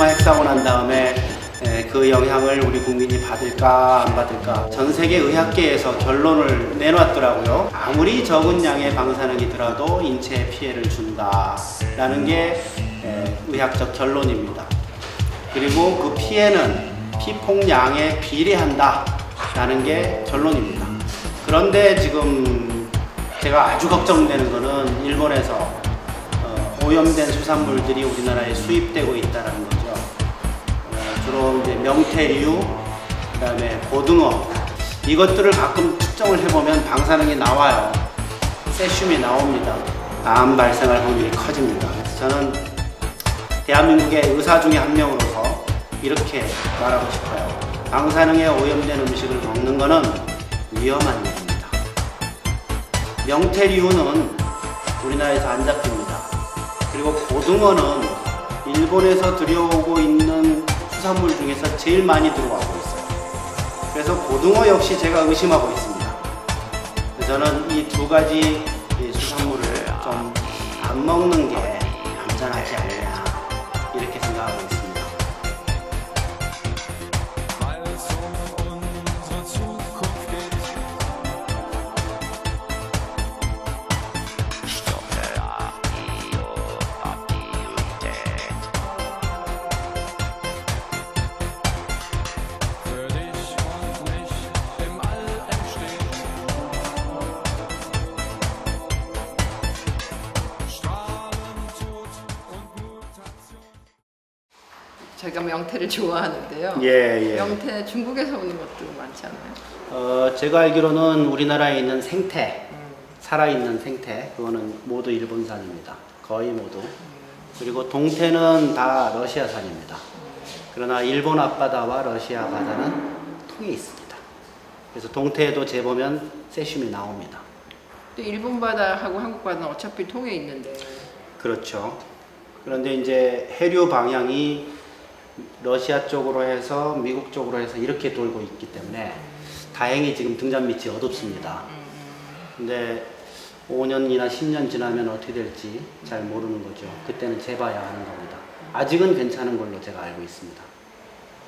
후쿠시마 핵사고 난 다음에 에, 그 영향을 우리 국민이 받을까 안 받을까 전 세계 의학계에서 결론을 내놨더라고요. 아무리 적은 양의 방사능이 들어도 인체에 피해를 준다라는 게 에, 의학적 결론입니다. 그리고 그 피해는 피폭량에 비례한다라는 게 결론입니다. 그런데 지금 제가 아주 걱정되는 거는 일본에서 어, 오염된 수산물들이 우리나라에 수입되고 있다는. 어, 주로 이제 명태류, 그 다음에 고등어 이것들을 가끔 측정을 해보면 방사능이 나와요. 세슘이 나옵니다. 암 발생할 확률이 커집니다. 그래서 저는 대한민국의 의사 중에 한 명으로서 이렇게 말하고 싶어요. 방사능에 오염된 음식을 먹는 것은 위험한 일입니다. 명태류는 우리나라에서 안 잡힙니다. 그리고 고등어는 일본에서 들여오고 있는 수산물 중에서 제일 많이 들어가고 있어요. 그래서 고등어 역시 제가 의심하고 있습니다. 저는 이 두 가지 저희가 명태를 좋아하는데요. 예, 예. 명태 중국에서 오는 것도 않나요? 어, 제가 알기로는 우리나라에 있는 생태, 살아있는 생태, 그거는 모두 일본산입니다. 거의 모두. 그리고 동태는 다 러시아산입니다. 그러나 일본 앞바다와 러시아 바다는 통해 있습니다. 그래서 동태에도 재보면 세슘이 나옵니다. 또 일본 바다하고 한국 바다는 어차피 통해 있는데 그렇죠. 그런데 이제 해류 방향이 러시아 쪽으로 해서 미국 쪽으로 해서 이렇게 돌고 있기 때문에 다행히 지금 등잔 밑이 어둡습니다. 근데 5년이나 10년 지나면 어떻게 될지 잘 모르는 거죠. 그때는 재봐야 하는 겁니다. 아직은 괜찮은 걸로 제가 알고 있습니다.